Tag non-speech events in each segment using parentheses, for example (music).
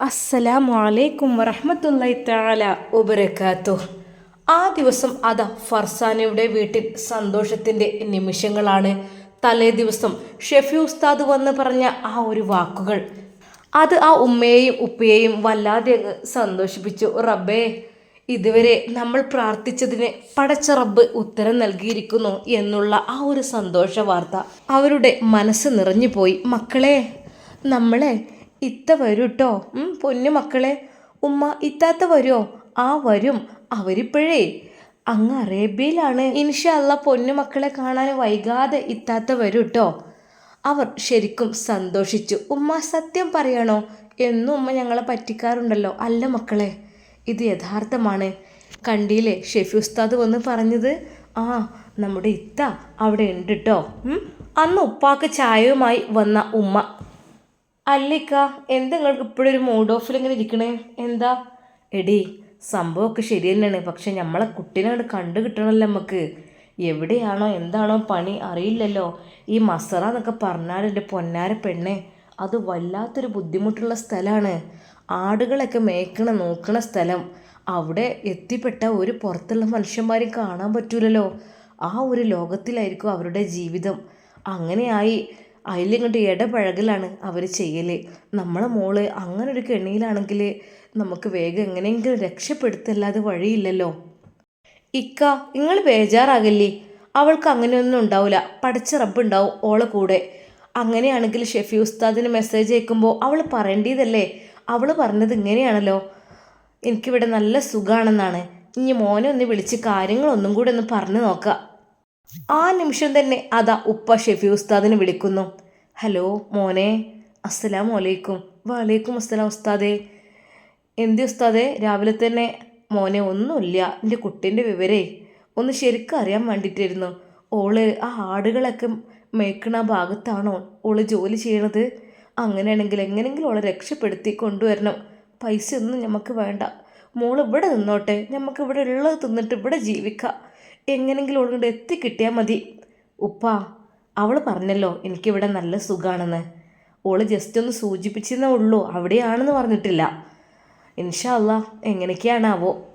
അസ്സലാമു അലൈക്കും വറഹ്മത്തുള്ളാഹി തആല ഉപരക്കാത്തു ആ ദിവസം അതാ ഫർസാനയുടെ വീട്ടിൽ സന്തോഷത്തിന്റെ നിമിഷങ്ങളാണ്. തലേ ദിവസം ഷെഫി ഉസ്താദ് വന്ന് പറഞ്ഞ ആ ഒരു വാക്കുകൾ. അത് ആ ഉമ്മയെയും ഉപ്പയെയും വല്ലാതെ അങ്ങ് സന്തോഷിപ്പിച്ചു. റബ്ബേ ഇതുവരെ നമ്മൾ പ്രാർത്ഥിച്ചതിന് പടച്ച റബ്ബ് ഉത്തരം നൽകിയിരിക്കുന്നു എന്നുള്ള ആ ഒരു സന്തോഷ വാർത്ത അവരുടെ മനസ്സ് നിറഞ്ഞു പോയി മക്കളെ നമ്മളെ ഇത്ത വരൂട്ടോ. പൊന്നു മക്കളെ ഉമ്മ ഇത്താത്ത വരുമോ ആ വരും. അവരിപ്പോഴേ. അങ്ങ് അറേബ്യയിലാണ്. ഇൻഷല്ല പൊന്നു മക്കളെ കാണാൻ വൈകാതെ ഇത്താത്ത വരൂട്ടോ. അവർ ശരിക്കും സന്തോഷിച്ചു. ഉമ്മ സത്യം പറയണോ? എന്നും ഉമ്മ ഞങ്ങളെ പറ്റിക്കാറുണ്ടല്ലോ. അല്ല മക്കളെ ഇത് യഥാർത്ഥമാണ്. കണ്ടിയിലെ ഷെഫി ഉസ്താദ് വന്ന് പറഞ്ഞത്? ആ നമ്മുടെ ഇത്ത അവിടെ ഉണ്ട് കേട്ടോ അന്ന് ഉപ്പാക്ക് ചായയുമായി വന്ന ഉമ്മ. അല്ലിക്ക എന്താ നിങ്ങൾക്ക് ഇപ്പോഴൊരു മൂഡ് ഓഫിൽ ഇങ്ങനെ ഇരിക്കണേ? എന്താ? എടി സംഭവമൊക്കെ ശരി തന്നെയാണ് പക്ഷെ നമ്മളെ കുട്ടീനെ കണ്ടു കിട്ടണമല്ലോ നമുക്ക് എവിടെയാണോ എന്താണോ പണി അറിയില്ലല്ലോ. ഈ മസറ എന്നൊക്കെ പറഞ്ഞാൽ എന്റെ പൊന്നാര പെണ്ണെ അത് വല്ലാത്തൊരു ബുദ്ധിമുട്ടുള്ള സ്ഥലമാണ് ആടുകളൊക്കെ മേക്കണ നോക്കണ സ്ഥലം. അവിടെ എത്തിപ്പെട്ട ഒരു പുറത്തുള്ള മനുഷ്യന്മാരെയും കാണാൻ പറ്റൂലല്ലോ. ആ ഒരു ലോകത്തിലായിരിക്കും അവരുടെ ജീവിതം. അങ്ങനെയായി അതിലിങ്ങോട്ട് ഇടപഴകലാണ് അവർ ചെയ്യൽ നമ്മളെ മോൾ അങ്ങനെ ഒരു കെണിയിലാണെങ്കിൽ നമുക്ക് വേഗം എങ്ങനെയെങ്കിലും രക്ഷപ്പെടുത്തല്ലാതെ വഴിയില്ലല്ലോ. ഇക്ക നിങ്ങൾ ബേജാറാകല്ലേ? അവൾക്ക് അങ്ങനെയൊന്നും ഉണ്ടാവില്ല പഠിച്ച റബ്ബുണ്ടാവും ഓളെ കൂടെ. അങ്ങനെയാണെങ്കിൽ ഷെഫി ഉസ്താദിന് മെസ്സേജ് അയക്കുമ്പോൾ അവൾ പറയേണ്ടതല്ലേ? അവൾ പറഞ്ഞത് ഇങ്ങനെയാണല്ലോ. എനിക്കിവിടെ നല്ല സുഖമാണെന്നാണ് ഇനി മോനെ ഒന്ന് വിളിച്ച് കാര്യങ്ങളൊന്നും കൂടെ ഒന്ന് പറഞ്ഞു നോക്കാം. ആ നിമിഷം തന്നെ അതാ ഉപ്പ ഷെഫി ഉസ്താദിനെ വിളിക്കുന്നു. ഹലോ മോനെ അസ്സലാം വലൈക്കും വലൈക്കും അസ്സലാം ഉസ്താദേ. എന്തി ഉസ്താദേ രാവിലെ തന്നെ മോനെ ഒന്നുമില്ല. എന്റെ കുട്ടീന്റെ വിവരേ ഒന്ന് ശരിക്കും അറിയാൻ വേണ്ടിയിട്ടായിരുന്നു. ഓൾ ആ ആടുകളൊക്കെ മേക്കണ ഭാഗത്താണോ ഓൾ ജോലി ചെയ്യണത്? അങ്ങനെയാണെങ്കിൽ എങ്ങനെയെങ്കിലും ഓളെ രക്ഷപ്പെടുത്തി കൊണ്ടുവരണം. പൈസ ഒന്നും നമുക്ക് വേണ്ട. മോൾ ഇവിടെ നിന്നോട്ടെ. നമുക്ക് ഇവിടെ ഉള്ളത് തിന്നിട്ട് ഇവിടെ ജീവിക്കാം. എങ്ങനെങ്കിലും ഓളുകൊണ്ട് എത്തിക്കിട്ടിയാൽ മതി. ഉപ്പ അവൾ പറഞ്ഞല്ലോ എനിക്കിവിടെ നല്ല സുഖമാണെന്ന് ഓൾ ജസ്റ്റ് ഒന്ന് സൂചിപ്പിച്ചെന്നേ ഉള്ളൂ അവിടെയാണെന്ന് പറഞ്ഞിട്ടില്ല. ഇൻഷാ അല്ലാ എങ്ങനെയൊക്കെയാണാവോ.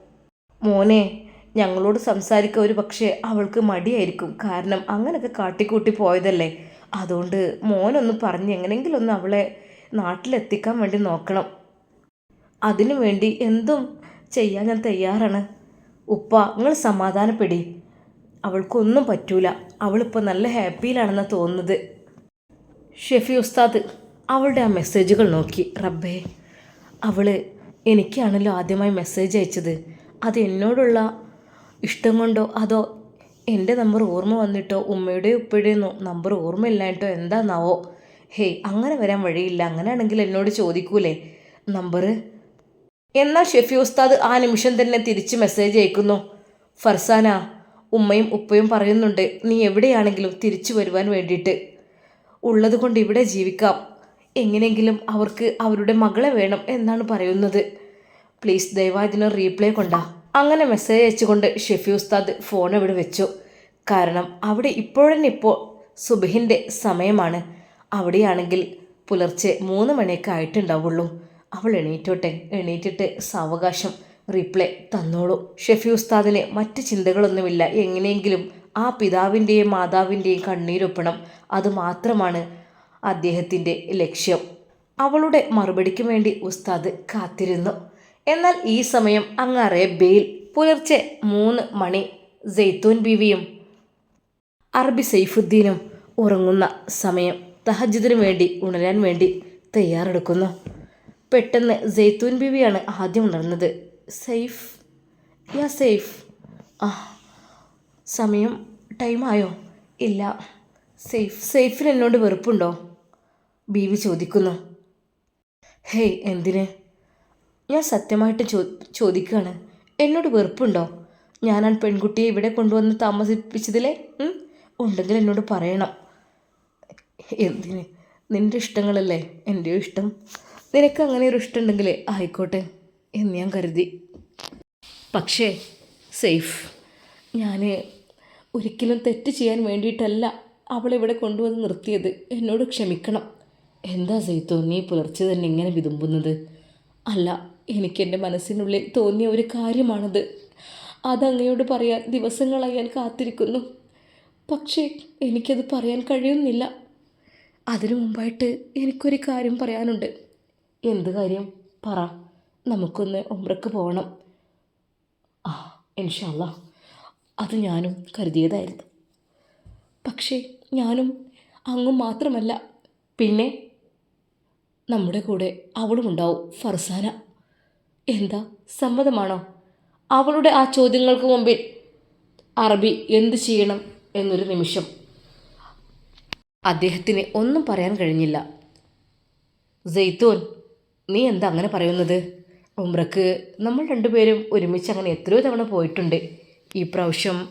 മോനെ ഞങ്ങളോട് സംസാരിക്കുക ഒരു പക്ഷേ അവൾക്ക് മടിയായിരിക്കും. കാരണം അങ്ങനെയൊക്കെ കാട്ടിക്കൂട്ടി പോയതല്ലേ. അതുകൊണ്ട് മോനൊന്ന് പറഞ്ഞ് എങ്ങനെയെങ്കിലും ഒന്ന് അവളെ നാട്ടിലെത്തിക്കാൻ വേണ്ടി നോക്കണം. അതിനു വേണ്ടി എന്തും ചെയ്യാൻ ഞാൻ തയ്യാറാണ്. ഉപ്പ നിങ്ങൾ സമാധാനപ്പെടി. അവൾക്കൊന്നും പറ്റൂല. അവളിപ്പോൾ നല്ല ഹാപ്പിയിലാണെന്ന് തോന്നുന്നത്. ഷെഫി ഉസ്താദ് അവളുടെ ആ മെസ്സേജുകൾ നോക്കി. റബ്ബേ അവൾ എനിക്കാണല്ലോ ആദ്യമായി മെസ്സേജ് അയച്ചത്. അത് എന്നോടുള്ള ഇഷ്ടം കൊണ്ടോ? അതോ എന്റെ നമ്പർ ഓർമ്മ വന്നിട്ടോ? ഉമ്മയുടെയോ ഉപ്പയുടെയോ നമ്പർ ഓർമ്മയില്ലായിട്ടോ എന്താന്നാവോ? ഹേയ് അങ്ങനെ വരാൻ വഴിയില്ല. അങ്ങനെയാണെങ്കിൽ എന്നോട് ചോദിക്കൂലേ? നമ്പർ എന്നാൽ ഷെഫി ഉസ്താദ് ആ നിമിഷം തന്നെ തിരിച്ച് മെസ്സേജ് അയക്കുന്നു. ഫർസാന ഉമ്മയും ഉപ്പയും പറയുന്നുണ്ട് നീ എവിടെയാണെങ്കിലും തിരിച്ചു വരുവാൻ വേണ്ടിയിട്ട്. ഉള്ളതുകൊണ്ട് ഇവിടെ ജീവിക്കാം. എങ്ങനെയെങ്കിലും അവർക്ക് അവരുടെ മകളെ വേണം എന്നാണ് പറയുന്നത്. പ്ലീസ് ദയവായി ഇതിന് റീപ്ലൈ കൊണ്ടാ. അങ്ങനെ മെസ്സേജ് അയച്ചുകൊണ്ട് ഷെഫി ഉസ്താദ് ഫോൺ ഇവിടെ വെച്ചു. കാരണം അവിടെ ഇപ്പോഴന്നെ ഇപ്പോൾ സുബഹിന്റെ സമയമാണ്. അവിടെയാണെങ്കിൽ പുലർച്ചെ മൂന്ന് മണിയൊക്കെ ആയിട്ടുണ്ടാവുള്ളൂ. അവൾ എണീറ്റോട്ടെ? എണീറ്റിട്ട് സാവകാശം. റീപ്ലൈ തന്നോളൂ. ഷെഫി ഉസ്താദിന് മറ്റ് ചിന്തകളൊന്നുമില്ല. എങ്ങനെയെങ്കിലും ആ പിതാവിന്റെയും മാതാവിന്റെയും കണ്ണീരൊപ്പണം. അതുമാത്രമാണ് അദ്ദേഹത്തിന്റെ ലക്ഷ്യം. അവളുടെ മറുപടിക്ക് വേണ്ടി ഉസ്താദ് കാത്തിരുന്നു. എന്നാൽ ഈ സമയം അങ്ങ് അറേബ്യയിൽ പുലർച്ചെ മൂന്ന് മണി ജെയ്ത്തൂൻ ബീവിയും അറബി സൈഫുദ്ദീനും ഉറങ്ങുന്ന സമയം തഹജിദിനു വേണ്ടി ഉണരാൻ വേണ്ടി തയ്യാറെടുക്കുന്നു. പെട്ടെന്ന് ജെയ്ത്തൂൻ ബീവിയാണ് ആദ്യം ഉണർന്നത്. സൈഫ്. യാ സേഫ്. ആ സമയം ടൈമായോ ഇല്ല. സേഫ്. സേഫിന് എന്നോട് വെറുപ്പുണ്ടോ? ബീവി ചോദിക്കുന്നു. ഹേയ് എന്തിന്? ഞാൻ സത്യമായിട്ട് ചോ ചോദിക്കുകയാണ് എന്നോട് വെറുപ്പുണ്ടോ? ഞാൻ ആ പെൺകുട്ടിയെ ഇവിടെ കൊണ്ടുവന്ന് താമസിപ്പിച്ചതിലെ ഉണ്ടെങ്കിൽ എന്നോട് പറയണം. എന്തിന്? നിന്റെ ഇഷ്ടങ്ങളല്ലേ? എന്റെ ഇഷ്ടം? നിനക്ക് അങ്ങനെ ഒരു ഇഷ്ടമുണ്ടെങ്കിൽ ആയിക്കോട്ടെ. എന്ന് ഞാൻ കരുതി. പക്ഷേ സേഫ്. ഞാൻ ഒരിക്കലും തെറ്റ് ചെയ്യാൻ വേണ്ടിയിട്ടല്ല അവളിവിടെ കൊണ്ടുവന്ന് നിർത്തിയത്. എന്നോട് ക്ഷമിക്കണം. എന്താ സൈത്തോ നീ പുലർച്ചെ തന്നെ ഇങ്ങനെ വിതുമ്പുന്നത്? അല്ല എനിക്ക് എനിക്കെന്റെ മനസ്സിനുള്ളിൽ തോന്നിയ ഒരു കാര്യമാണത്. അതങ്ങയോട് പറയാൻ ദിവസങ്ങളായി ഞാൻ കാത്തിരിക്കുന്നു. പക്ഷേ എനിക്കത് പറയാൻ കഴിയുന്നില്ല. അതിനു മുമ്പായിട്ട് എനിക്കൊരു കാര്യം പറയാനുണ്ട്. എന്ത് കാര്യം? പറ. നമുക്കൊന്ന് ഉമ്രക്ക് പോകണം ആ ഇൻഷല്ല അത് ഞാനും കരുതിയതായിരുന്നു. പക്ഷേ ഞാനും അങ്ങും മാത്രമല്ല പിന്നെ നമ്മുടെ കൂടെ അവളും ഉണ്ടാവും ഫർസാന. എന്താ സമ്മതമാണോ? അവളുടെ ആ ചോദ്യങ്ങൾക്ക് മുമ്പിൽ അറബി എന്ത് ചെയ്യണം എന്നൊരു നിമിഷം. അദ്ദേഹത്തിന് ഒന്നും പറയാൻ കഴിഞ്ഞില്ല. ജെയ്ത്തൂൻ നീ എന്താ അങ്ങനെ പറയുന്നത്? ഉമ്രക്ക് നമ്മൾ രണ്ടുപേരും ഒരുമിച്ച് അങ്ങനെ എത്രയോ തവണ പോയിട്ടുണ്ട്. ഈ പ്രാവശ്യം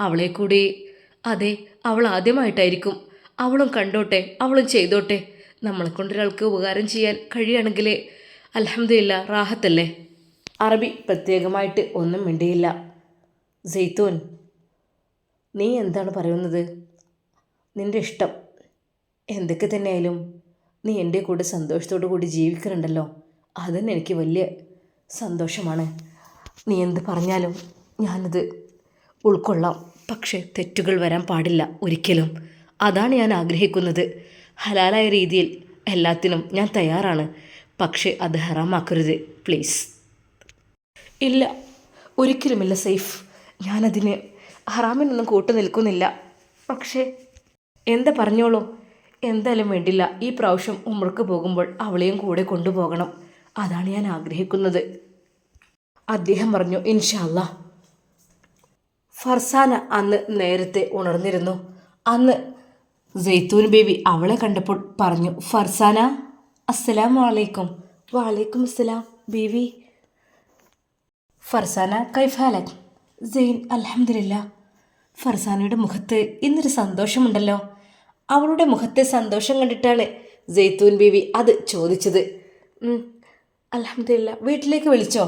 അവളെ കൂടി അതെ അവൾ ആദ്യമായിട്ടായിരിക്കും. അവളും കണ്ടോട്ടെ അവളും ചെയ്തോട്ടെ. നമ്മളെ കൊണ്ടൊരാൾക്ക് ഉപകാരം ചെയ്യാൻ കഴിയുകയാണെങ്കിൽ അലഹമില്ല റാഹത്തല്ലേ? അറബി പ്രത്യേകമായിട്ട് ഒന്നും മിണ്ടിയില്ല. ജെയ്ത്തൂൻ നീ എന്താണ് പറയുന്നത്? നിന്റെ ഇഷ്ടം. എന്തൊക്കെ തന്നെയായാലും നീ എന്റെ കൂടെ സന്തോഷത്തോടു കൂടി ജീവിക്കുന്നുണ്ടല്ലോ. അതന്നെ എനിക്ക് വലിയ സന്തോഷമാണ്. നീ എന്ത് പറഞ്ഞാലും ഞാനത് ഉൾക്കൊള്ളാം. പക്ഷേ തെറ്റുകൾ വരാൻ പാടില്ല ഒരിക്കലും. അതാണ് ഞാൻ ആഗ്രഹിക്കുന്നത്. ഹലാലായ രീതിയിൽ എല്ലാത്തിനും ഞാൻ തയ്യാറാണ്. പക്ഷേ അത് ഹറാമാക്കരുത്. പ്ലീസ്. ഇല്ല. ഒരിക്കലുമില്ല സേഫ്. ഞാനതിന് ഹറാമിനൊന്നും കൂട്ടു നിൽക്കുന്നില്ല. പക്ഷേ എന്താ പറഞ്ഞോളൂ. എന്തായാലും വേണ്ടില്ല. ഈ പ്രാവശ്യം ഉമ്മർക്ക് പോകുമ്പോൾ അവളെയും കൂടെ കൊണ്ടുപോകണം. അതാണ് ഞാൻ ആഗ്രഹിക്കുന്നത്. അദ്ദേഹം പറഞ്ഞു ഇൻഷാല്ല ഫർസാന അന്ന് നേരത്തെ ഉണർന്നിരുന്നു. അന്ന് ജെയ്ത്തൂൻ ബേബി അവളെ കണ്ടപ്പോൾ പറഞ്ഞു ഫർസാന അസ്സലാം വാലൈക്കും വാലൈക്കും അസ്സലാം ബേബി. ഫർസാന കൈഫാലക് സെയിൻ അലഹമില്ല ഫർസാനയുടെ മുഖത്ത് ഇന്നൊരു സന്തോഷമുണ്ടല്ലോ. അവളുടെ മുഖത്തെ സന്തോഷം കണ്ടിട്ടാണ് ജെയ്ത്തൂൻ ബീവി അത് ചോദിച്ചത്. അലഹമില്ല വീട്ടിലേക്ക് വിളിച്ചോ?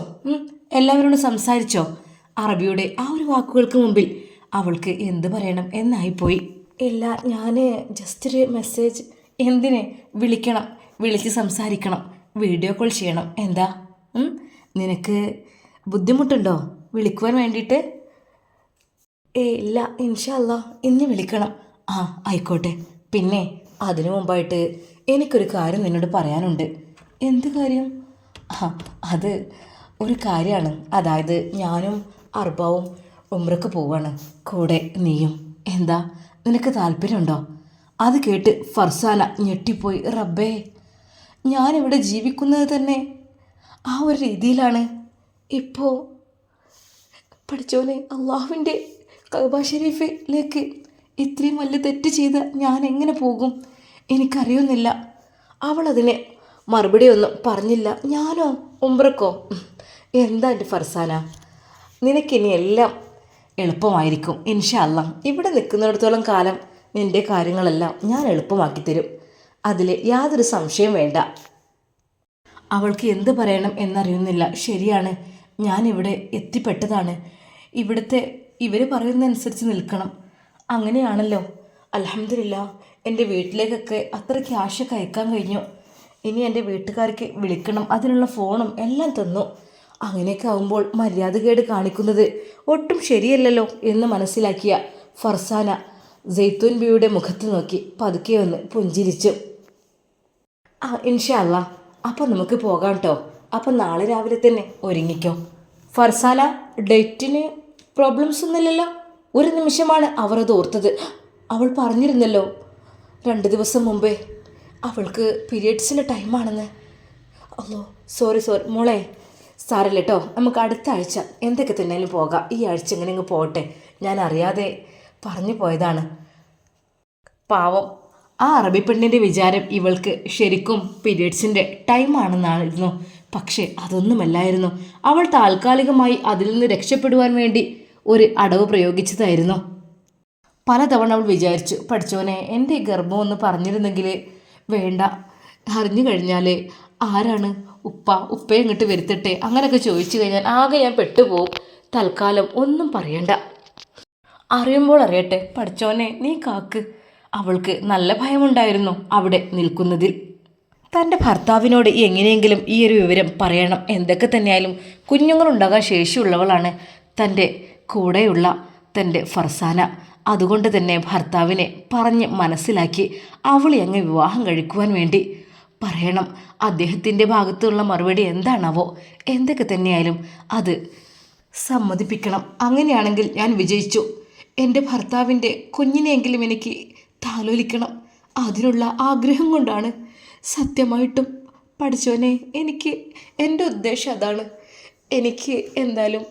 എല്ലാവരോടും സംസാരിച്ചോ? അറബിയുടെ ആ ഒരു വാക്കുകൾക്ക് മുമ്പിൽ അവൾക്ക് എന്ത് പറയണം എന്നായിപ്പോയി. ഇല്ല ഞാൻ ജസ്റ്റ് ഒരു മെസ്സേജ് എന്തിനെ? വിളിക്കണം. വിളിച്ച് സംസാരിക്കണം. വീഡിയോ കോൾ ചെയ്യണം. എന്താ? നിനക്ക് ബുദ്ധിമുട്ടുണ്ടോ? വിളിക്കുവാൻ വേണ്ടിയിട്ട്? ഏ ഇല്ല ഇൻഷല്ല ഇന്ന് വിളിക്കണം. ആ ആയിക്കോട്ടെ. പിന്നെ അതിനു മുമ്പായിട്ട് എനിക്കൊരു കാര്യം നിന്നോട് പറയാനുണ്ട്. എന്ത് കാര്യം? അത് ഒരു കാര്യമാണ്. അതായത് ഞാനും അർബാവും ഉമ്രക്ക് പോവാണ്. കൂടെ നീയും. എന്താ? നിനക്ക് താല്പര്യമുണ്ടോ? അത് കേട്ട് ഫർസാന ഞെട്ടിപ്പോയി. റബ്ബേ ഞാനിവിടെ ജീവിക്കുന്നത് തന്നെ ആ ഒരു രീതിയിലാണ്. ഇപ്പോൾ പഠിച്ചോനെ അള്ളാഹുവിന്റെ കബ ഷെരീഫിലേക്ക് ഇത്രയും വലിയ തെറ്റ് ചെയ്ത ഞാൻ എങ്ങനെ പോകും? എനിക്കറിയുന്നില്ല. അവളതിനെ മറുപടി ഒന്നും പറഞ്ഞില്ല. ഞാനോ? ഉംബ്രക്കോ എന്താ എന്റെ ഫർസാന? നിനക്കിനി എല്ലാം എളുപ്പമായിരിക്കും ഇൻഷല്ല ഇവിടെ നിൽക്കുന്നിടത്തോളം കാലം നിന്റെ കാര്യങ്ങളെല്ലാം ഞാൻ എളുപ്പമാക്കി തരും. അതിൽ യാതൊരു സംശയം വേണ്ട. അവൾക്ക് എന്ത് പറയണം എന്നറിയുന്നില്ല. ശരിയാണ് ഞാനിവിടെ എത്തിപ്പെട്ടതാണ്. ഇവിടുത്തെ ഇവർ പറയുന്നതനുസരിച്ച് നിൽക്കണം. അങ്ങനെയാണല്ലോ. അലഹമില്ല എന്റെ വീട്ടിലേക്കൊക്കെ അത്ര ക്യാഷൊക്കെ അയക്കാൻ കഴിഞ്ഞു. ഇനി എന്റെ വീട്ടുകാർക്ക് വിളിക്കണം അതിനുള്ള ഫോണും എല്ലാം തന്നു. അങ്ങനെയൊക്കെ ആവുമ്പോൾ മര്യാദകേട് കാണിക്കുന്നത് ഒട്ടും ശരിയല്ലല്ലോ എന്ന് മനസ്സിലാക്കിയ ഫർസാന ജെയ്ത്തൂൻ ബിയുടെ മുഖത്ത് നോക്കി പതുക്കെ ഒന്ന് പുഞ്ചിരിച്ചു. ആ ഇൻഷല്ല അപ്പം നമുക്ക് പോകാം കേട്ടോ അപ്പം നാളെ രാവിലെ തന്നെ ഒരുങ്ങിക്കോ. ഫർസാന ഡേറ്റിന് പ്രോബ്ലംസ് ഒന്നുമില്ലല്ലോ. ഒരു നിമിഷമാണ് അവർ അത് ഓർത്തത്. അവൾ പറഞ്ഞിരുന്നല്ലോ രണ്ട് ദിവസം മുമ്പേ അവൾക്ക് പീരിയഡ്സിന്റെ ടൈമാണെന്ന് അല്ലോ സോറി സോറി മോളെ സാരല്ല കേട്ടോ നമുക്ക് അടുത്ത ആഴ്ച എന്തൊക്കെ തന്നെയാലും പോകാം. ഈ ആഴ്ച ഇങ്ങനെ ഇങ്ങ് പോകട്ടെ ഞാൻ അറിയാതെ പറഞ്ഞു പോയതാണ്. പാവം. ആ അറബി പെണ്ണിന്റെ വിചാരം ഇവൾക്ക് ശരിക്കും പീരിയഡ്സിന്റെ ടൈമാണെന്നായിരുന്നു പക്ഷേ അതൊന്നുമല്ലായിരുന്നു. അവൾ താൽക്കാലികമായി അതിൽ നിന്ന് രക്ഷപ്പെടുവാൻ വേണ്ടി ഒരു അടവ് പ്രയോഗിച്ചതായിരുന്നു. പലതവണ അവൾ വിചാരിച്ചു പഠിച്ചവനെ എന്റെ ഗർഭം ഒന്ന് പറഞ്ഞിരുന്നെങ്കിൽ വേണ്ട. അറിഞ്ഞു കഴിഞ്ഞാൽ ആരാണ് ഉപ്പ? ഉപ്പയെ ഇങ്ങോട്ട് വരുത്തട്ടെ? അങ്ങനെയൊക്കെ ചോദിച്ചു കഴിഞ്ഞാൽ ആകെ ഞാൻ പെട്ടുപോകും തൽക്കാലം ഒന്നും പറയണ്ട. അറിയുമ്പോൾ അറിയട്ടെ പഠിച്ചോനെ നീ കാക്ക്. അവൾക്ക് നല്ല ഭയമുണ്ടായിരുന്നു അവിടെ നിൽക്കുന്നതിൽ. തന്റെ ഭർത്താവിനോട് എങ്ങനെയെങ്കിലും ഈ ഒരു വിവരം പറയണം. എന്തൊക്കെ തന്നെയായാലും കുഞ്ഞുങ്ങളുണ്ടാകാൻ ശേഷിയുള്ളവളാണ് തന്റെ കൂടെയുള്ള തന്റെ ഫർസാന. അതുകൊണ്ട് തന്നെ ഭർത്താവിനെ പറഞ്ഞ് മനസ്സിലാക്കി അവളെ അങ്ങ് വിവാഹം കഴിക്കുവാൻ വേണ്ടി. പറയണം അദ്ദേഹത്തിന്റെ ഭാഗത്തുള്ള മറുപടി എന്താണാവോ? എന്തൊക്കെ തന്നെയായാലും അത് സമ്മതിപ്പിക്കണം. അങ്ങനെയാണെങ്കിൽ ഞാൻ വിജയിച്ചു. എന്റെ ഭർത്താവിന്റെ കുഞ്ഞിനെയെങ്കിലും എനിക്ക് താലോലിക്കണം. അതിനുള്ള ആഗ്രഹം കൊണ്ടാണ്. സത്യമായിട്ടും പഠിച്ചോനെ എനിക്ക് എന്റെ ഉദ്ദേശം അതാണ്. എനിക്ക് എന്തായാലും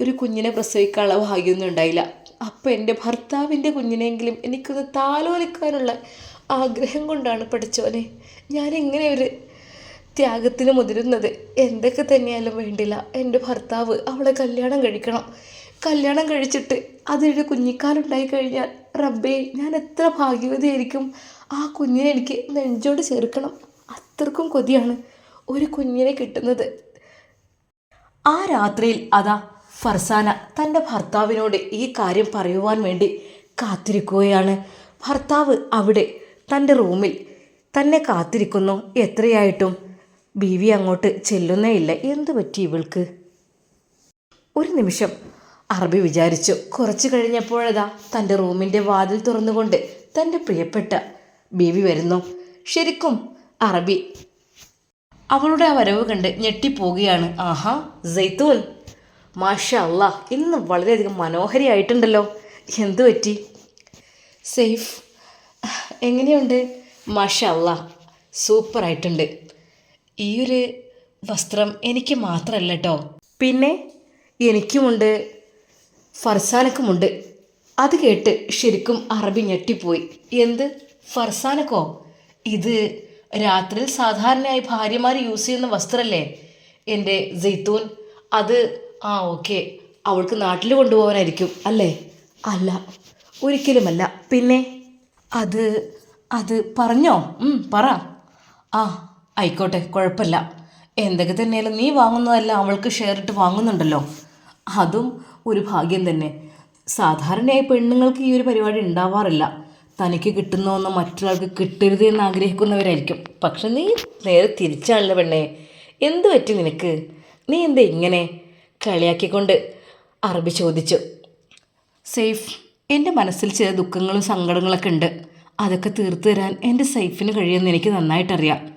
ഒരു കുഞ്ഞിനെ പ്രസവിക്കാനുള്ള ഭാഗ്യമൊന്നും ഉണ്ടായില്ല. അപ്പോൾ എന്റെ ഭർത്താവിന്റെ കുഞ്ഞിനെങ്കിലും എനിക്കൊന്ന് താലോലിക്കാനുള്ള ആഗ്രഹം കൊണ്ടാണ് പഠിച്ചോനെ എങ്ങനെ ഒരു ത്യാഗത്തിന് മുതിരുന്നത്? എന്തൊക്കെ തന്നെയാലും വേണ്ടില്ല. എന്റെ ഭർത്താവ് അവളെ കല്യാണം കഴിക്കണം. കല്യാണം കഴിച്ചിട്ട് അതിനൊരു കുഞ്ഞിക്കാലുണ്ടായി കഴിഞ്ഞാൽ റബ്ബേ ഞാൻ എത്ര ഭാഗ്യവതിയായിരിക്കും? ആ കുഞ്ഞിനെ എനിക്ക് നെഞ്ചോട് ചേർക്കണം. അത്രക്കും കൊതിയാണ് ഒരു കുഞ്ഞിനെ കിട്ടുന്നത്. ആ രാത്രിയിൽ അതാ ഫർസാന തന്റെ ഭർത്താവിനോട് ഈ കാര്യം പറയുവാൻ വേണ്ടി കാത്തിരിക്കുകയാണ്. ഭർത്താവ് അവിടെ തന്റെ റൂമിൽ തന്നെ കാത്തിരിക്കുന്നു. എത്രയായിട്ടും ബീവി അങ്ങോട്ട് ചെല്ലുന്നേ ഇല്ല. എന്തു പറ്റി ഇവൾക്ക്? ഒരു നിമിഷം അറബി വിചാരിച്ചു. കുറച്ചു കഴിഞ്ഞപ്പോഴതാ തന്റെ റൂമിന്റെ വാതിൽ തുറന്നുകൊണ്ട് തന്റെ പ്രിയപ്പെട്ട ബീവി വരുന്നു. ശരിക്കും അറബി അവളുടെ ആ വരവ് കണ്ട് ഞെട്ടിപ്പോവുകയാണ്. ആഹാ ജയ്തൂൻ മാഷ അല്ല ഇന്ന് വളരെയധികം മനോഹരിയായിട്ടുണ്ടല്ലോ. എന്തു പറ്റി? സേഫ്. എങ്ങനെയുണ്ട്? മാഷ അല്ല സൂപ്പറായിട്ടുണ്ട്. ഈ ഒരു വസ്ത്രം എനിക്ക് മാത്രമല്ല കേട്ടോ പിന്നെ എനിക്കുമുണ്ട് ഫർസാനക്കുമുണ്ട്. അത് കേട്ട് ശരിക്കും അറബി ഞെട്ടിപ്പോയി. എന്ത്? ഫർസാനക്കോ? ഇത് രാത്രിയിൽ സാധാരണയായി ഭാര്യമാർ യൂസ് ചെയ്യുന്ന വസ്ത്രമല്ലേ എന്റെ ജെയ്ത്തൂൻ അത് ആ ഓക്കെ. അവൾക്ക് നാട്ടിൽ കൊണ്ടുപോകാനായിരിക്കും അല്ലേ? അല്ല ഒരിക്കലുമല്ല. പിന്നെ? അത് അത് പറഞ്ഞോ? ഉം, പറ. ആ ആയിക്കോട്ടെ കുഴപ്പമില്ല. എന്തൊക്കെ തന്നെയാലും നീ വാങ്ങുന്നതല്ല അവൾക്ക് ഷെയർ ഇട്ട് വാങ്ങുന്നുണ്ടല്ലോ. അതും ഒരു ഭാഗ്യം തന്നെ. സാധാരണയായി പെണ്ണുങ്ങൾക്ക് ഈ ഒരു പരിപാടി ഉണ്ടാവാറില്ല. തനിക്ക് കിട്ടുന്ന മറ്റൊരാൾക്ക് കിട്ടരുത് എന്ന് ആഗ്രഹിക്കുന്നവരായിരിക്കും. പക്ഷെ നീ നേരെ തിരിച്ചാണല്ലോ പെണ്ണേ. എന്ത് പറ്റി നിനക്ക്? നീ എന്താ ഇങ്ങനെ? കളിയാക്കിക്കൊണ്ട് അറബി ചോദിച്ചു. സെയ്ഫ് എന്റെ മനസ്സിൽ ചില ദുഃഖങ്ങളും സങ്കടങ്ങളൊക്കെ ഉണ്ട്. അതൊക്കെ തീർത്തു തരാൻ എന്റെ സൈഫിന് കഴിയുമെന്ന് എനിക്ക് നന്നായിട്ടറിയാം.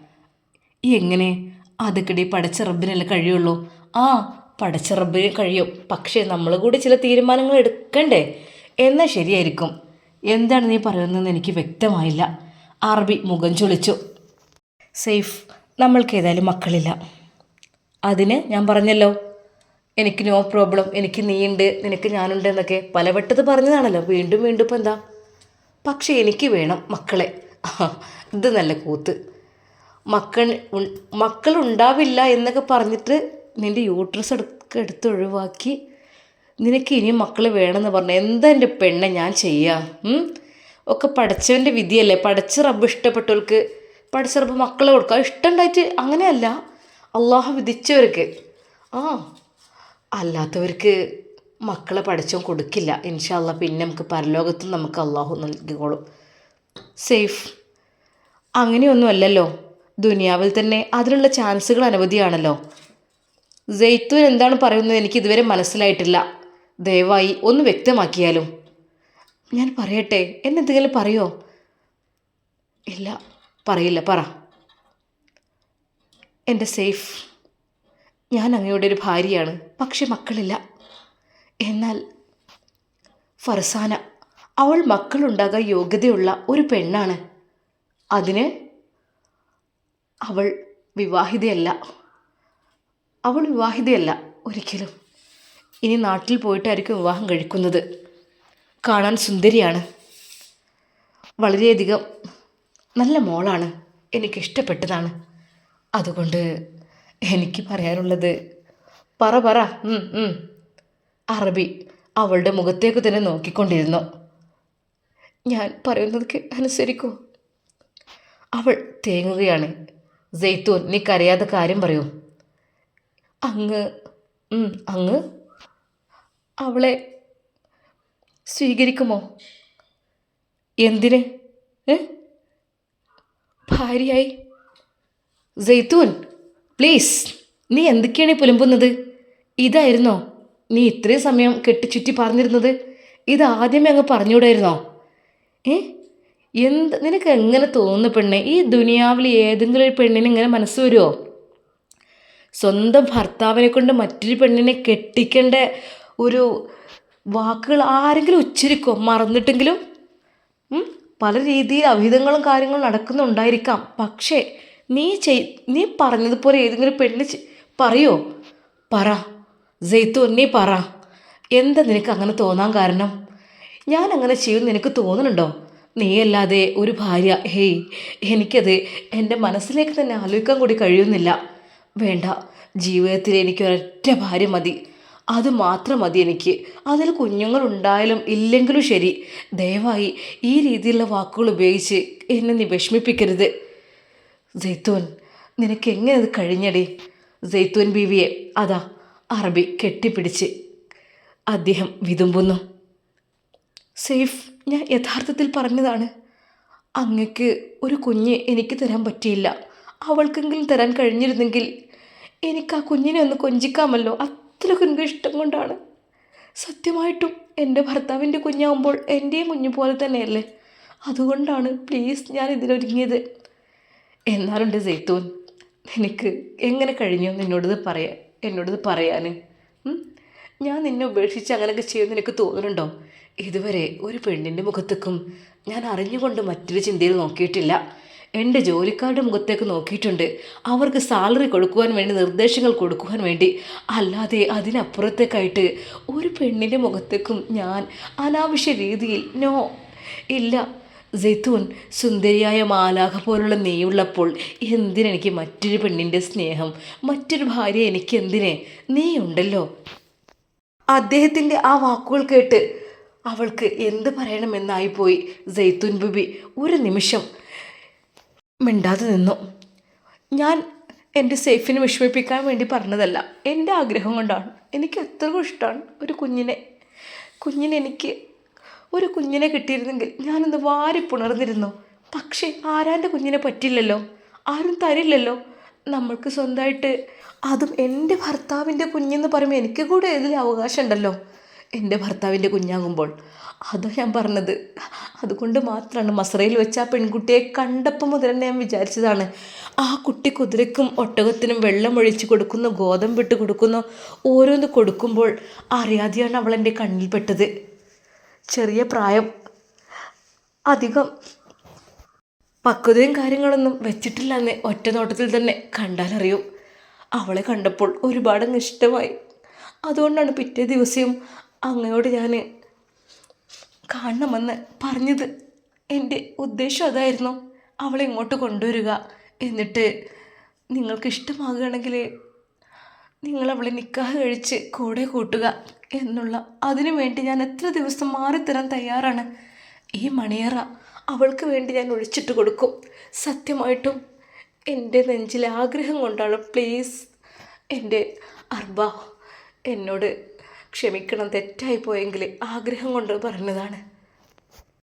എങ്ങനെ? അതൊക്കെ പടച്ച റബ്ബിനല്ലേ കഴിയുള്ളൂ? ആ പടച്ച റബ്ബിന് കഴിയും. പക്ഷേ നമ്മൾ കൂടി ചില തീരുമാനങ്ങൾ എടുക്കണ്ടേ? എന്നാൽ ശരിയായിരിക്കും. എന്താണ് നീ പറയുന്നതെന്ന് എനിക്ക് വ്യക്തമായില്ല. അറബി മുഖം ചൊളിച്ചു. സെയ്ഫ് നമ്മൾക്ക് ഏതായാലും മക്കളില്ല. അതിന് ഞാൻ പറഞ്ഞല്ലോ. എനിക്ക് നോ പ്രോബ്ലം എനിക്ക് നീയുണ്ട് നിനക്ക് ഞാനുണ്ട് എന്നൊക്കെ പലവട്ടത്ത് പറഞ്ഞതാണല്ലോ. വീണ്ടും വീണ്ടും ഇപ്പം എന്താ? പക്ഷേ എനിക്ക് വേണം മക്കളെ. (laughs) ഇത് നല്ല കൂത്ത്. മക്കൾ മക്കൾ ഉണ്ടാവില്ല എന്നൊക്കെ പറഞ്ഞിട്ട് നിന്റെ യൂട്രസ് എടുക്ക എടുത്ത് ഒഴിവാക്കി നിനക്ക് ഇനിയും മക്കൾ വേണമെന്ന് പറഞ്ഞു എന്താ എന്റെ പെണ്ണെ ഞാൻ ചെയ്യാ? ഉം? ഒക്കെ പഠിച്ചവന്റെ വിധിയല്ലേ? പഠിച്ച റബ്ബ് ഇഷ്ടപ്പെട്ടവർക്ക് പഠിച്ച റബ്ബ് മക്കളെ കൊടുക്കുക. ഇഷ്ടമുണ്ടായിട്ട് അങ്ങനെയല്ല. അള്ളാഹു വിധിച്ചവർക്ക്. ആ അല്ലാത്തവർക്ക് മക്കളെ പഠിച്ചോ കൊടുക്കില്ല. ഇൻഷാല്ല പിന്നെ നമുക്ക് പരലോകത്തും നമുക്ക് അള്ളാഹു നൽകിക്കോളും. സേഫ്. അങ്ങനെയൊന്നുമല്ലല്ലോ ദുനിയാവിൽ തന്നെ അതിനുള്ള ചാൻസുകൾ അനവധിയാണല്ലോ. ജെയ്ത്തൂൻ എന്താണ് പറയുന്നത് എനിക്ക് ഇതുവരെ മനസ്സിലായിട്ടില്ല. ദയവായി ഒന്ന് വ്യക്തമാക്കിയാലും. ഞാൻ പറയട്ടെ? എന്നെന്തെങ്കിലും പറയോ? ഇല്ല പറയില്ല. പറ. എന്റെ സേഫ്. ഞാൻ അങ്ങയുടെ ഒരു ഭാര്യയാണ്. പക്ഷെ മക്കളില്ല. എന്നാൽ ഫർസാന അവൾ മക്കളുണ്ടാകാൻ യോഗ്യതയുള്ള ഒരു പെണ്ണാണ്. അതിന് അവൾ വിവാഹിതയല്ല. അവൾ വിവാഹിതയല്ല ഒരിക്കലും. ഇനി നാട്ടിൽ പോയിട്ടായിരിക്കും വിവാഹം കഴിക്കുന്നത്. കാണാൻ സുന്ദരിയാണ്. വളരെയധികം നല്ല മോളാണ്. എനിക്കിഷ്ടപ്പെട്ടതാണ്. അതുകൊണ്ട് എനിക്ക് പറയാനുള്ളത്. പറ പറ. അറബി അവളുടെ മുഖത്തേക്ക് തന്നെ നോക്കിക്കൊണ്ടിരുന്നു. ഞാൻ പറയുന്നത് അനുസരിക്കൂ. അവൾ തേങ്ങുകയാണ്. ജെയ്ത്തൂൻ നീ കരയാതെ കാര്യം പറയൂ. അങ്ങ് അങ്ങ്. അവളെ സ്വീകരിക്കുമോ? എന്തിന്? ഭാര്യയായി. ജെയ്ത്തൂൻ പ്ലീസ് നീ എന്തൊക്കെയാണ് ഈ പുലമ്പുന്നത്? ഇതായിരുന്നോ? നീ ഇത്രയും സമയം കെട്ടിച്ചുറ്റി പറഞ്ഞിരുന്നത് ഇത് ആദ്യമേ അങ്ങ് പറഞ്ഞുകൂടായിരുന്നോ? ഏ? എന്ത് നിനക്ക് എങ്ങനെ തോന്നുന്നു പെണ്ണെ? ഈ ദുനിയാവിൽ ഏതെങ്കിലും ഒരു പെണ്ണിന് ഇങ്ങനെ മനസ്സ് വരുമോ സ്വന്തം ഭർത്താവിനെ കൊണ്ട് മറ്റൊരു പെണ്ണിനെ കെട്ടിക്കേണ്ട ഒരു വാക്കുകൾ ആരെങ്കിലും ഉച്ചരിക്കോ മറന്നിട്ടെങ്കിലും? പല രീതിയിൽ അഭിതങ്ങളും കാര്യങ്ങളും നടക്കുന്നുണ്ടായിരിക്കാം. പക്ഷേ നീ ചെയ് നീ പറഞ്ഞതുപോലെ ഏതെങ്കിലും പെണ്ണ് പറയോ? പറ. ജെയ്ത്തൂൻ നീ പറ. എന്താ നിനക്ക് അങ്ങനെ തോന്നാൻ കാരണം? ഞാൻ അങ്ങനെ ചെയ്യുമെന്ന് നിനക്ക് തോന്നുന്നുണ്ടോ നീയല്ലാതെ ഒരു ഭാര്യ ഹേയ് എനിക്കത് എന്റെ മനസ്സിലേക്ക് തന്നെ ആലോചിക്കാൻ കൂടി കഴിയുന്നില്ല. വേണ്ട ജീവിതത്തിൽ എനിക്ക് ഒരൊറ്റ ഭാര്യ മതി. അത് മാത്രം മതി എനിക്ക്. അതിൽ കുഞ്ഞുങ്ങളുണ്ടായാലും ഇല്ലെങ്കിലും ശരി. ദയവായി ഈ രീതിയിലുള്ള വാക്കുകൾ ഉപയോഗിച്ച് എന്നെ നീ വിഷമിപ്പിക്കരുത്. ജെയ്ത്തൂൻ നിനക്ക് എങ്ങനെ അത് കഴിഞ്ഞടി? ജെയ്ത്തൂൻ ബീവിയെ അതാ അറബി കെട്ടിപ്പിടിച്ച്. അദ്ദേഹം വിതുമ്പുന്നു. സെയ്ഫ് ഞാൻ യഥാർത്ഥത്തിൽ പറഞ്ഞതാണ്. അങ്ങക്ക് ഒരു കുഞ്ഞ് എനിക്ക് തരാൻ പറ്റിയില്ല. അവൾക്കെങ്കിലും തരാൻ കഴിഞ്ഞിരുന്നെങ്കിൽ എനിക്ക് ആ കുഞ്ഞിനെ ഒന്ന് കൊഞ്ചിക്കാമല്ലോ. അത്രയ്ക്ക് എനിക്ക് ഇഷ്ടം കൊണ്ടാണ്. സത്യമായിട്ടും എന്റെ ഭർത്താവിന്റെ കുഞ്ഞാവുമ്പോൾ എന്റെയും കുഞ്ഞു പോലെ തന്നെയല്ലേ? അതുകൊണ്ടാണ് പ്ലീസ് ഞാൻ ഇതിനൊരുങ്ങിയത്. എന്നാലുണ്ട് സൈത്തൂൻ നിനക്ക് എങ്ങനെ കഴിഞ്ഞു നിന്നോടിത് പറയാൻ? എന്നോടിത് പറയാൻ ഞാൻ നിന്നെ ഉപേക്ഷിച്ച് അങ്ങനെയൊക്കെ ചെയ്യുമെന്ന് നിനക്ക് തോന്നുന്നുണ്ടോ ഇതുവരെ ഒരു പെണ്ണിന്റെ മുഖത്തേക്കും ഞാൻ അറിഞ്ഞുകൊണ്ട് മറ്റൊരു ചിന്തയിൽ നോക്കിയിട്ടില്ല. എന്റെ ജോലിക്കാരുടെ മുഖത്തേക്ക് നോക്കിയിട്ടുണ്ട്. അവർക്ക് സാലറി കൊടുക്കുവാൻ വേണ്ടി നിർദ്ദേശങ്ങൾ കൊടുക്കുവാൻ വേണ്ടി. അല്ലാതെ അതിനപ്പുറത്തേക്കായിട്ട് ഒരു പെണ്ണിന്റെ മുഖത്തേക്കും ഞാൻ അനാവശ്യ രീതിയിൽ നോ ഇല്ല. ജെയ്ത്തൂൻ സുന്ദരിയായ മാലാഖ പോലുള്ള നീയുള്ളപ്പോൾ എന്തിനെനിക്ക് മറ്റൊരു പെണ്ണിന്റെ സ്നേഹം? മറ്റൊരു ഭാര്യ എനിക്ക് എന്തിനെ നീയുണ്ടല്ലോ. അദ്ദേഹത്തിന്റെ ആ വാക്കുകൾ കേട്ട് അവൾക്ക് എന്ത് പറയണമെന്നായിപ്പോയി ജെയ്ത്തൂൻ ബിബി ഒരു നിമിഷം മിണ്ടാതെ നിന്നു. ഞാൻ എന്റെ സേഫിനെ വിഷമിപ്പിക്കാൻ വേണ്ടി പറഞ്ഞതല്ല. എന്റെ ആഗ്രഹം കൊണ്ടാണ്. എനിക്ക് അത്രയും ഇഷ്ടമാണ് ഒരു കുഞ്ഞിനെ. കുഞ്ഞിനെ എനിക്ക് ഒരു കുഞ്ഞിനെ കിട്ടിയിരുന്നെങ്കിൽ ഞാനൊന്ന് വാരി പുണർന്നിരുന്നു. പക്ഷേ ആരാന്റെ കുഞ്ഞിനെ പറ്റില്ലല്ലോ ആരും തരില്ലല്ലോ? നമ്മൾക്ക് സ്വന്തമായിട്ട് അതും എന്റെ ഭർത്താവിന്റെ കുഞ്ഞെന്ന് പറയുമ്പോൾ എനിക്ക് കൂടെ ഇതിൽ അവകാശം ഉണ്ടല്ലോ എന്റെ ഭർത്താവിന്റെ കുഞ്ഞാകുമ്പോൾ. അതോ ഞാൻ പറഞ്ഞത്. അതുകൊണ്ട് മാത്രമാണ് മസറയിൽ വെച്ച് ആ പെൺകുട്ടിയെ കണ്ടപ്പോൾ മുതൽ തന്നെ ഞാൻ വിചാരിച്ചതാണ്. ആ കുട്ടി കുതിരക്കും ഒട്ടകത്തിനും വെള്ളം ഒഴിച്ച് കൊടുക്കുന്നു ഗോതമ്പിട്ട് കൊടുക്കുന്നു ഓരോന്ന് കൊടുക്കുമ്പോൾ അറിയാതെയാണ് അവൾ എന്റെ കണ്ണിൽപ്പെട്ടത് ചെറിയ പ്രായം. അധികം പക്വതയും കാര്യങ്ങളൊന്നും വെച്ചിട്ടില്ല എന്ന് ഒറ്റ നോട്ടത്തിൽ തന്നെ കണ്ടാലറിയും. അവളെ കണ്ടപ്പോൾ ഒരുപാട് ഇഷ്ടമായി. അതുകൊണ്ടാണ് പിറ്റേ ദിവസവും അങ്ങയോട് ഞാൻ കാണണമെന്ന് പറഞ്ഞത്. എന്റെ ഉദ്ദേശം അതായിരുന്നു അവളെ ഇങ്ങോട്ട് കൊണ്ടുവരിക. എന്നിട്ട് നിങ്ങൾക്ക് ഇഷ്ടമാകുകയാണെങ്കിൽ നിങ്ങൾ അവളെ നിക്കാഹ് കഴിച്ച് കൂടെ കൂട്ടുക എന്നുള്ള അതിനു വേണ്ടി ഞാൻ എത്ര ദിവസം മാറിത്തരാൻ തയ്യാറാണ്. ഈ മണിയറ അവൾക്ക് വേണ്ടി ഞാൻ ഒഴിച്ചിട്ട് കൊടുക്കും. സത്യമായിട്ടും എന്റെ നെഞ്ചിലെ ആഗ്രഹം കൊണ്ടാണ് പ്ലീസ് എന്റെ അർബ എന്നോട് ക്ഷമിക്കണം തെറ്റായി പോയെങ്കിൽ ആഗ്രഹം കൊണ്ട് പറഞ്ഞതാണ്.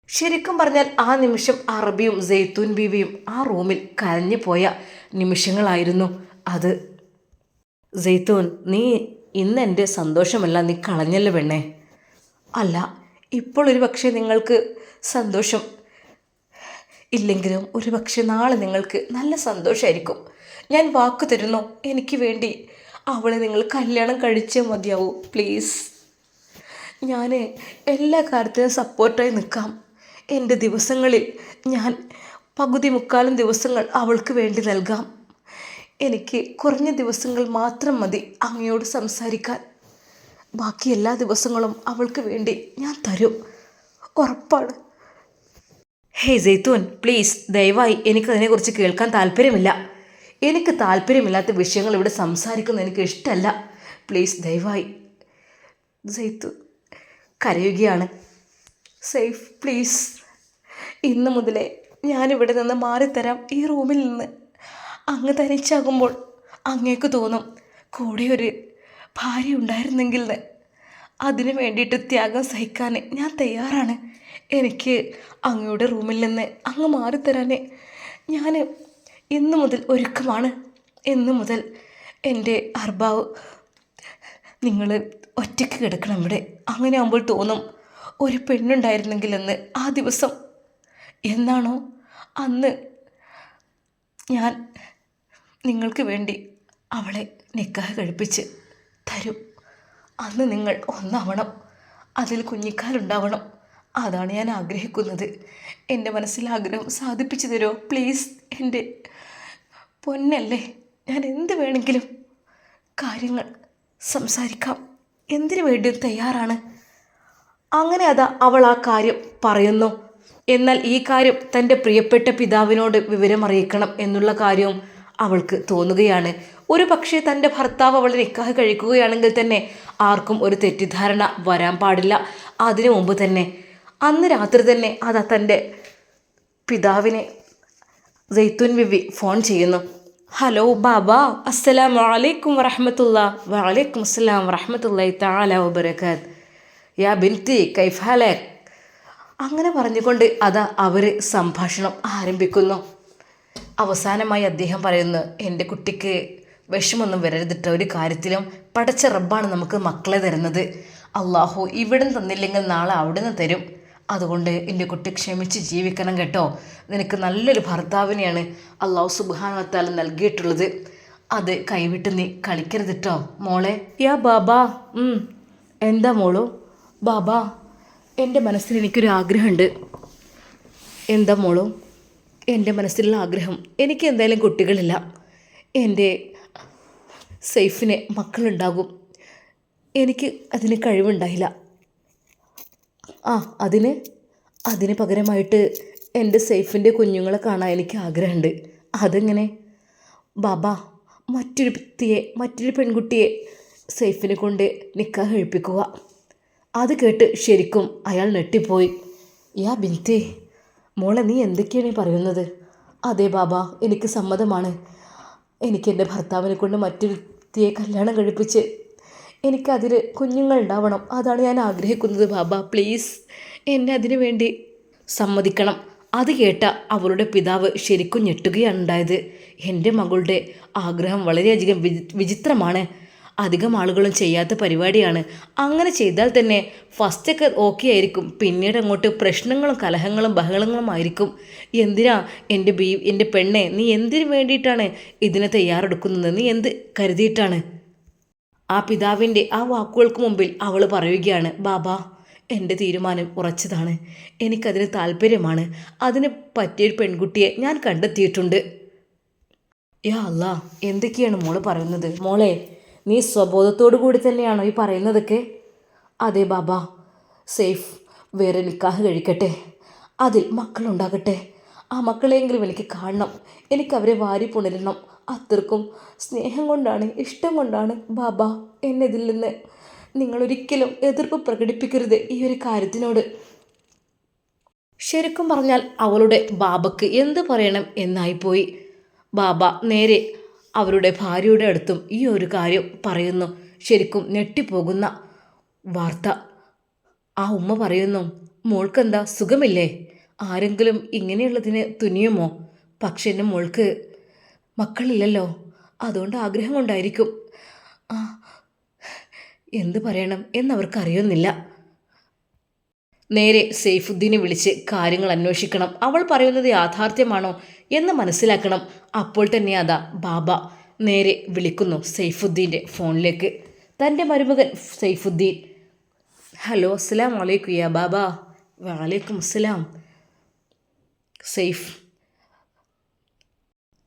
ശരിക്കും പറഞ്ഞാൽ ആ നിമിഷം അറബിയും ജെയ്ത്തൂൻ ബീവിയും ആ റൂമിൽ കരഞ്ഞു പോയ നിമിഷങ്ങളായിരുന്നു. അത് ജെയ്ത്തൂൻ നീ ഇന്ന് എന്റെ സന്തോഷമല്ല നീ കളഞ്ഞല്ലോ പെണ്ണേ. അല്ല ഇപ്പോൾ ഒരു പക്ഷേ നിങ്ങൾക്ക് സന്തോഷം ഇല്ലെങ്കിലും ഒരു പക്ഷേ നാളെ നിങ്ങൾക്ക് നല്ല സന്തോഷമായിരിക്കും ഞാൻ വാക്ക് തരുന്നു എനിക്ക് വേണ്ടി. അവളെ നിങ്ങൾ കല്യാണം കഴിച്ചേ മതിയാവൂ പ്ലീസ്. ഞാൻ എല്ലാ കാര്യത്തിനും സപ്പോർട്ടായി നിൽക്കാം. എന്റെ ദിവസങ്ങളിൽ ഞാൻ പകുതി മുക്കാലും ദിവസങ്ങൾ അവൾക്ക് വേണ്ടി നൽകാം. എനിക്ക് കുറഞ്ഞ ദിവസങ്ങൾ മാത്രം മതി അങ്ങയോട് സംസാരിക്കാൻ. ബാക്കി എല്ലാ ദിവസങ്ങളും അവൾക്ക് വേണ്ടി ഞാൻ തരും. ഉറപ്പാണ്. ഹേ ജെയ്ത്തൂൻ പ്ലീസ് ദയവായി എനിക്കതിനെക്കുറിച്ച് കേൾക്കാൻ താല്പര്യമില്ല. എനിക്ക് താല്പര്യമില്ലാത്ത വിഷയങ്ങൾ ഇവിടെ സംസാരിക്കുന്നത് എനിക്ക് ഇഷ്ടമല്ല പ്ലീസ് ദയവായി. ജെയ്ത്തൂൻ കരയുകയാണ്. സേഫ് പ്ലീസ്. ഇന്ന് മുതലേ ഞാനിവിടെ നിന്ന് മാറിത്തരാം ഈ റൂമിൽ നിന്ന്. അങ്ങ് തനിച്ചാകുമ്പോൾ അങ്ങേക്ക് തോന്നും കൂടെ ഒരു ഭാര്യ ഉണ്ടായിരുന്നെങ്കിൽ അതിനു വേണ്ടിയിട്ട് ത്യാഗം സഹിക്കാൻ ഞാൻ തയ്യാറാണ്. എനിക്ക് അങ്ങയുടെ റൂമിൽ നിന്ന് അങ്ങ് മാറിത്തരാൻ ഞാൻ ഇന്നു മുതൽ ഒരുക്കമാണ്. ഇന്നു മുതൽ എന്റെ അർബാവ് നിങ്ങൾ ഒറ്റയ്ക്ക് കിടക്കണം ഇവിടെ. അങ്ങനെ ആകുമ്പോൾ തോന്നും ഒരു പെണ്ണുണ്ടായിരുന്നെങ്കിലെന്ന് ആ ദിവസം. എന്നാണോ? അന്ന് ഞാൻ നിങ്ങൾക്ക് വേണ്ടി അവളെ നിക്കാഹ് കഴിപ്പിച്ച് തരും. അന്ന് നിങ്ങൾ ഒന്നാവണം. അതിൽ കുഞ്ഞിക്കാലുണ്ടാവണം. അതാണ് ഞാൻ ആഗ്രഹിക്കുന്നത്. എന്റെ മനസ്സിലെ ആഗ്രഹം സാധിപ്പിച്ചു തരുമോ? പ്ലീസ് എന്റെ പൊന്നല്ലേ ഞാൻ എന്ത് വേണമെങ്കിലും കാര്യങ്ങൾ സംസാരിക്കാം. എന്തിനു വേണ്ടിയും തയ്യാറാണ്? അങ്ങനെ അതാ അവൾ ആ കാര്യം പറയുന്നു. എന്നാൽ ഈ കാര്യം തന്റെ പ്രിയപ്പെട്ട പിതാവിനോട് വിവരമറിയിക്കണം എന്നുള്ള കാര്യവും അവൾക്ക് തോന്നുകയാണ്. ഒരു പക്ഷേ തന്റെ ഭർത്താവ് അവളെ നിക്കാഹ് കഴിക്കുകയാണെങ്കിൽ തന്നെ ആർക്കും ഒരു തെറ്റിദ്ധാരണ വരാൻ പാടില്ല. അതിനു മുമ്പ് തന്നെ. അന്ന് രാത്രി തന്നെ അതാ തന്റെ പിതാവിനെ ജെയ്ത്തുൻ ബിബി ഫോൺ ചെയ്യുന്നു. ഹലോ ബാബ അസ്സലാം വലൈക്കും വറഹമത്തുള്ള. വലൈക്കും അസ്സലാം വറഹമത്തുള്ള താല വബർക്കാത്ത് യാ ബിൻതി കൈഫാലേ അങ്ങനെ പറഞ്ഞുകൊണ്ട് അതാ അവർ സംഭാഷണം ആരംഭിക്കുന്നു. അവസാനമായി അദ്ദേഹം പറയുന്നു എന്റെ കുട്ടിക്ക് വിഷമൊന്നും വരരുതിട്ട ഒരു കാര്യത്തിലും പടച്ച റബ്ബാണ് നമുക്ക് മക്കളെ തരുന്നത്. അള്ളാഹു ഇവിടെ തന്നില്ലെങ്കിൽ നാളെ അവിടെ നിന്ന് തരും. അതുകൊണ്ട് എന്റെ കുട്ടി ക്ഷമിച്ച് ജീവിക്കണം കേട്ടോ. നിനക്ക് നല്ലൊരു ഭർത്താവിനെയാണ് അള്ളാഹു സുബാനത്താൽ നൽകിയിട്ടുള്ളത്. അത് കൈവിട്ട് നീ കളിക്കരുതിട്ടോ മോളെ. യാ ബാബാ എന്താ മോളു? ബാബാ എന്റെ മനസ്സിൽ എനിക്കൊരു ആഗ്രഹമുണ്ട്. എന്താ മോളു? എന്റെ മനസ്സിലുള്ള ആഗ്രഹം എനിക്ക് എന്തായാലും കുട്ടികളില്ല. എന്റെ സൈഫിന് മക്കളുണ്ടാകും. എനിക്ക് അതിന് കഴിവുണ്ടായില്ല. ആ അതിന് അതിന് പകരമായിട്ട് എന്റെ സേഫിന്റെ കുഞ്ഞുങ്ങളെ കാണാൻ എനിക്ക് ആഗ്രഹമുണ്ട്. അതെങ്ങനെ? ബാബ മറ്റൊരു വ്യക്തിയെ മറ്റൊരു പെൺകുട്ടിയെ സേഫിനെ കൊണ്ട് നിൽക്കാൻ കഴിപ്പിക്കുക. അത് കേട്ട് ശരിക്കും അയാൾ നെട്ടിപ്പോയി യാ ബിൻതി മോളെ നീ എന്തൊക്കെയാണ് പറയുന്നത്? അതെ ബാബ എനിക്ക് സമ്മതമാണ്. എനിക്ക് എന്റെ ഭർത്താവിനെ കൊണ്ട് മറ്റൊരു വ്യക്തിയെ കല്യാണം കഴിപ്പിച്ച് എനിക്കതിൽ കുഞ്ഞുങ്ങൾ ഉണ്ടാവണം. അതാണ് ഞാൻ ആഗ്രഹിക്കുന്നത് ബാബ പ്ലീസ്. എന്നെ അതിനു വേണ്ടി സമ്മതിക്കണം. അത് കേട്ട അവളുടെ പിതാവ് ശരിക്കും ഞെട്ടുകയാണ് ഉണ്ടായത്. എന്റെ മകളുടെ ആഗ്രഹം വളരെയധികം വിചി വിചിത്രമാണ്. അധികം ആളുകളും ചെയ്യാത്ത പരിപാടിയാണ്. അങ്ങനെ ചെയ്താൽ തന്നെ ഫസ്റ്റൊക്കെ ഓക്കെ ആയിരിക്കും. പിന്നീട് അങ്ങോട്ട് പ്രശ്നങ്ങളും കലഹങ്ങളും ബഹളങ്ങളും ആയിരിക്കും. എന്തിനാ എന്റെ ബീ എന്റെ പെണ്ണെ നീ എന്തിനു വേണ്ടിയിട്ടാണ് ഇതിനെ തയ്യാറെടുക്കുന്നത് നീ എന്ത് കരുതിയിട്ടാണ്? ആ പിതാവിന്റെ ആ വാക്കുകൾക്ക് മുമ്പിൽ അവൾ പറയുകയാണ് ബാബ എന്റെ തീരുമാനം ഉറച്ചതാണ്. എനിക്കതിന് താല്പര്യമാണ് അതിന് പറ്റിയൊരു പെൺകുട്ടിയെ ഞാൻ കണ്ടെത്തിയിട്ടുണ്ട്. യാ അല്ല എന്തൊക്കെയാണ് മോൾ പറയുന്നത്? മോളെ നീ സ്വബോധത്തോടു കൂടി തന്നെയാണോ ഈ പറയുന്നതൊക്കെ? അതെ ബാബ സേഫ് വേറെ നിക്കാഹ് കഴിക്കട്ടെ. അതിൽ മക്കളുണ്ടാകട്ടെ. ആ മക്കളെങ്കിലും എനിക്ക് കാണണം. എനിക്ക് അവരെ വാരി പുണരണം. അത്രക്കും സ്നേഹം കൊണ്ടാണ് ഇഷ്ടം കൊണ്ടാണ് ബാബ എന്നതിൽ നിന്ന് നിങ്ങളൊരിക്കലും എതിർപ്പ് പ്രകടിപ്പിക്കരുത് ഈ ഒരു കാര്യത്തിനോട്. ശരിക്കും പറഞ്ഞാൽ അവളുടെ ബാബക്ക് എന്ത് പറയണം എന്നായിപ്പോയി. ബാബ നേരെ അവരുടെ ഭാര്യയുടെ അടുത്തും ഈ ഒരു കാര്യം പറയുന്നു. ശരിക്കും ഞെട്ടിപ്പോകുന്ന വാർത്ത. ആ ഉമ്മ പറയുന്നു മോൾക്കെന്താ? സുഖമില്ലേ? ആരെങ്കിലും ഇങ്ങനെയുള്ളതിന് തുനിയുമോ? പക്ഷെ എന്റെ മോൾക്ക് മക്കളില്ലല്ലോ. അതുകൊണ്ട് ആഗ്രഹം കൊണ്ടായിരിക്കും. ആ എന്ത് പറയണം എന്നവർക്കറിയുന്നില്ല. നേരെ സെയ്ഫുദ്ദീനെ വിളിച്ച് കാര്യങ്ങൾ അന്വേഷിക്കണം. അവൾ പറയുന്നത് യാഥാർത്ഥ്യമാണോ എന്ന് മനസ്സിലാക്കണം. അപ്പോൾ തന്നെ അതാ ബാബ നേരെ വിളിക്കുന്നു സെയ്ഫുദ്ദീന്റെ ഫോണിലേക്ക്. തന്റെ മരുമകൻ സെയ്ഫുദ്ദീൻ ഹലോ അസ്സലാം വലൈക്കും യാ ബാബ. വലൈക്കും അസ്സലാം. സെയ്ഫ്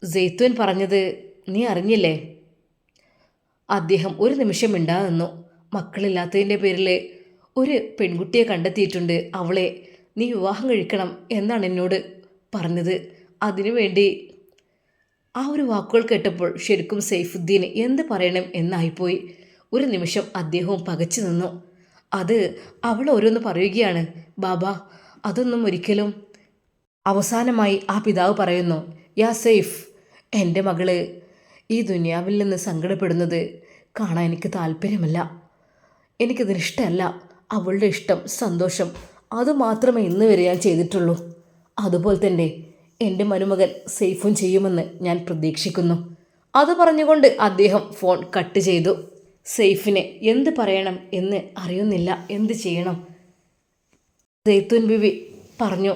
ജെയ്ത്തുൻ പറഞ്ഞത് നീ അറിഞ്ഞില്ലേ? അദ്ദേഹം ഒരു നിമിഷം മിണ്ടാ നിന്നു മക്കളില്ലാത്തതിന്റെ പേരിൽ ഒരു പെൺകുട്ടിയെ കണ്ടെത്തിയിട്ടുണ്ട്. അവളെ നീ വിവാഹം കഴിക്കണം എന്നാണ് എന്നോട് പറഞ്ഞത്. അതിനുവേണ്ടി ആ ഒരു വാക്കുകൾ കേട്ടപ്പോൾ ശരിക്കും സൈഫുദ്ദീന് എന്ത് പറയണം എന്നായിപ്പോയി. ഒരു നിമിഷം അദ്ദേഹവും പകച്ചു നിന്നു. അത് അവൾ ഓരോന്ന് പറയുകയാണ്. ബാബ അതൊന്നും ഒരിക്കലും അവസാനമായി ആ പിതാവ് പറയുന്നു യാ സേഫ് എന്റെ മകൾ ഈ ദുനിയാവിൽ നിന്ന് സങ്കടപ്പെടുന്നത് കാണാൻ എനിക്ക് താല്പര്യമല്ല. എനിക്കതിന് ഇഷ്ടമല്ല. അവളുടെ ഇഷ്ടം സന്തോഷം അതുമാത്രമേ ഇന്ന് വരെ ഞാൻ ചെയ്തിട്ടുള്ളൂ. അതുപോലെ തന്നെ എന്റെ മരുമകൻ സേഫും ചെയ്യുമെന്ന് ഞാൻ പ്രതീക്ഷിക്കുന്നു. അത് പറഞ്ഞുകൊണ്ട് അദ്ദേഹം ഫോൺ കട്ട് ചെയ്തു. സെയ്ഫിനെ എന്ത് പറയണം എന്ന് അറിയുന്നില്ല. എന്ത് ചെയ്യണം? സെയ്ത്തുൻ ബിബി പറഞ്ഞു.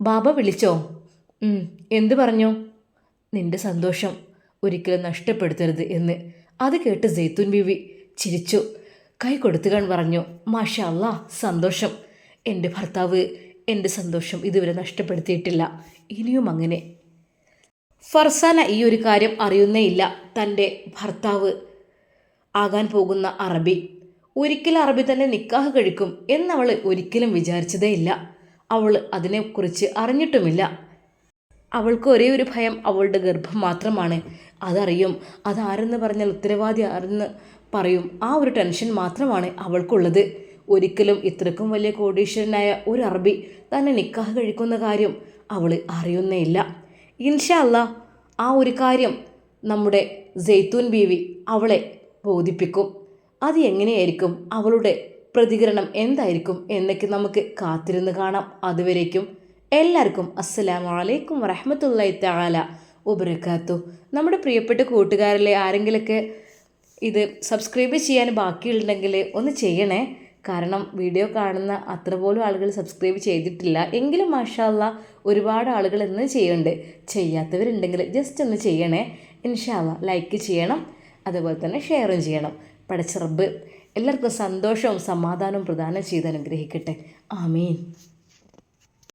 ബാബ വിളിച്ചോ? "ഉം, എന്ത് പറഞ്ഞു? നിന്റെ സന്തോഷം ഒരിക്കലും നഷ്ടപ്പെടുത്തരുത് എന്ന്. അത് കേട്ട് സെയ്ത്തുൻ ബിബി ചിരിച്ചു. കൈ കൊടുത്തുകാൻ പറഞ്ഞു. മാഷ അല്ലാ സന്തോഷം. എന്റെ ഭർത്താവ് എന്റെ സന്തോഷം ഇതുവരെ നഷ്ടപ്പെടുത്തിയിട്ടില്ല. ഇനിയും അങ്ങനെ. ഫർസാന ഈ ഒരു കാര്യം അറിയുന്നേ ഇല്ല. തന്റെ ഭർത്താവ് ആകാൻ പോകുന്ന അറബി. ഒരിക്കലും അറബി തന്നെ നിക്കാഹ് കഴിക്കും എന്നവൾ ഒരിക്കലും വിചാരിച്ചതേയില്ല അവൾ അതിനെക്കുറിച്ച് അറിഞ്ഞിട്ടുമില്ല. അവൾക്ക് ഒരേ ഒരു ഭയം അവളുടെ ഗർഭം മാത്രമാണ്. അതറിയും അതാരെന്ന് പറഞ്ഞാൽ ഉത്തരവാദി ആരെന്ന് പറയും. ആ ഒരു ടെൻഷൻ മാത്രമാണ് അവൾക്കുള്ളത്. ഒരിക്കലും ഇത്രക്കും വലിയ കോടീശ്വരനായ ഒരു അറബി തന്നെ നിക്കാഹ് കഴിക്കുന്ന കാര്യം അവൾ അറിയുന്നേയില്ല ഇൻഷാ അല്ലാ ആ ഒരു കാര്യം നമ്മുടെ ജെയ്ത്തൂൻ ബീവി അവളെ ബോധിപ്പിക്കും. അത് എങ്ങനെയായിരിക്കും? അവളുടെ പ്രതികരണം എന്തായിരിക്കും? എന്നൊക്കെ നമുക്ക് കാത്തിരുന്ന് കാണാം അതുവരേക്കും. എല്ലാവർക്കും അസ്സലാമു അലൈക്കും വറഹമത്തല്ലായി തആല ഉപരക്കാത്തു നമ്മുടെ പ്രിയപ്പെട്ട കൂട്ടുകാരിലെ ആരെങ്കിലൊക്കെ ഇത് സബ്സ്ക്രൈബ് ചെയ്യാൻ ബാക്കിയുണ്ടെങ്കിൽ ഒന്ന് ചെയ്യണേ. കാരണം വീഡിയോ കാണുന്ന അത്ര പോലും ആളുകൾ സബ്സ്ക്രൈബ് ചെയ്തിട്ടില്ല. എങ്കിലും മാഷാല്ല ഒരുപാട് ആളുകൾ ഇന്ന് ചെയ്യുന്നുണ്ട്. ചെയ്യാത്തവരുണ്ടെങ്കിൽ ജസ്റ്റ് ഒന്ന് ചെയ്യണേ. ഇൻഷാല്ല ലൈക്ക് ചെയ്യണം. അതുപോലെ തന്നെ ഷെയറും ചെയ്യണം. പടച്ചിറബ് എല്ലാവർക്കും സന്തോഷവും സമാധാനവും പ്രദാനം ചെയ്ത് അനുഗ്രഹിക്കട്ടെ. ആമീൻ.